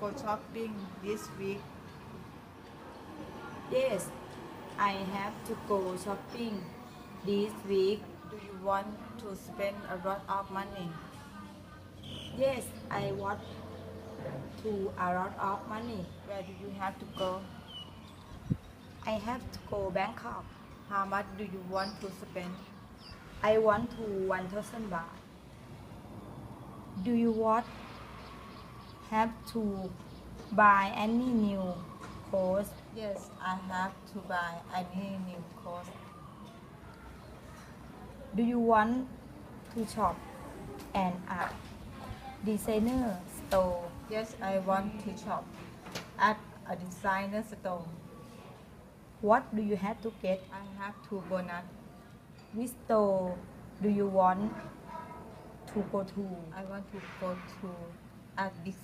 go shopping this week? Yes, I have to go shopping this week. Do you want to spend a lot of money? Yes, I want to a lot of money. Where do you have to go? I have to go Bangkok. How much do you want to spend? I want to 1,000 baht. Do you want have to buy any new clothes? Yes, I have to buy any new clothes. Do you want to shop at a designer store? Yes, I want to shop at a designer store. What do you have to get? I have two bonus. Which store do you want to go to? I want to go to a big